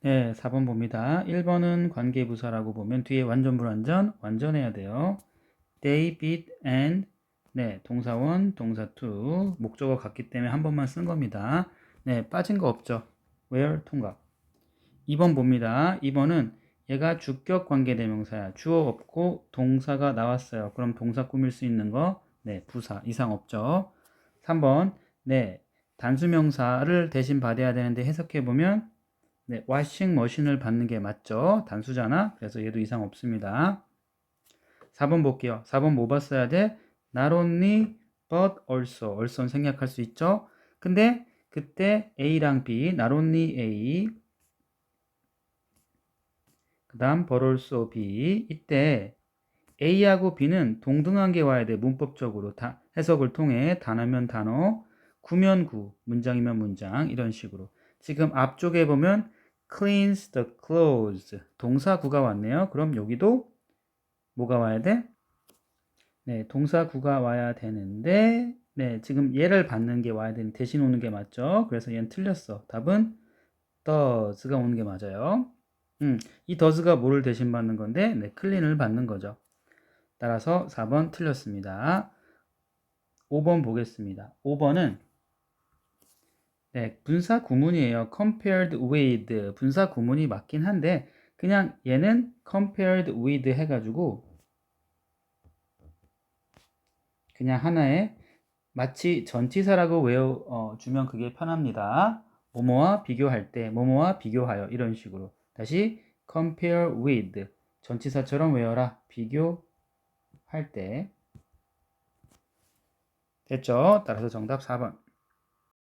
네, 4번 봅니다. 1번은 관계부사라고 보면 뒤에 완전 불완전 완전해야 돼요. They beat and 네, 동사원, 동사 to 목적어 같기 때문에 한 번만 쓴 겁니다. 네, 빠진 거 없죠. where 통과. 2번 봅니다. 2번은 얘가 주격 관계 대명사야. 주어 없고 동사가 나왔어요. 그럼 동사 꾸밀 수 있는 거 네, 부사 이상 없죠. 3번 네, 단수명사를 대신 받아야 되는데 해석해 보면 네, 와싱 머신을 받는 게 맞죠. 단수잖아. 그래서 얘도 이상 없습니다. 4번 볼게요. 4번 뭐 봤어야 돼? Not only but also. also는 생략할 수 있죠. 근데 그때 A랑 B, not only A, 그 다음 but also B. 이때 A하고 B는 동등한 게 와야 돼. 문법적으로 다 해석을 통해 단어면 단어, 구면 구, 문장이면 문장 이런 식으로. 지금 앞쪽에 보면 cleans the clothes 동사 구가 왔네요. 그럼 여기도 뭐가 와야 돼? 네, 동사 구가 와야 되는데 네, 지금 얘를 받는 게 와야 되는 대신 오는 게 맞죠? 그래서 얘는 틀렸어. 답은 does가 오는 게 맞아요. 음, 이 does가 뭐를 대신 받는 건데 네, clean을 받는 거죠. 따라서 4번 틀렸습니다. 5번 보겠습니다. 5번은 네, 분사 구문이에요. compared with 분사 구문이 맞긴 한데 그냥 얘는 compared with 해가지고 그냥 하나의 마치 전치사라고 외워 어, 주면 그게 편합니다. 뭐뭐와 비교할 때, 뭐뭐와 비교하여 이런 식으로 다시 compare with 전치사처럼 외워라. 비교할 때 됐죠? 따라서 정답 4번.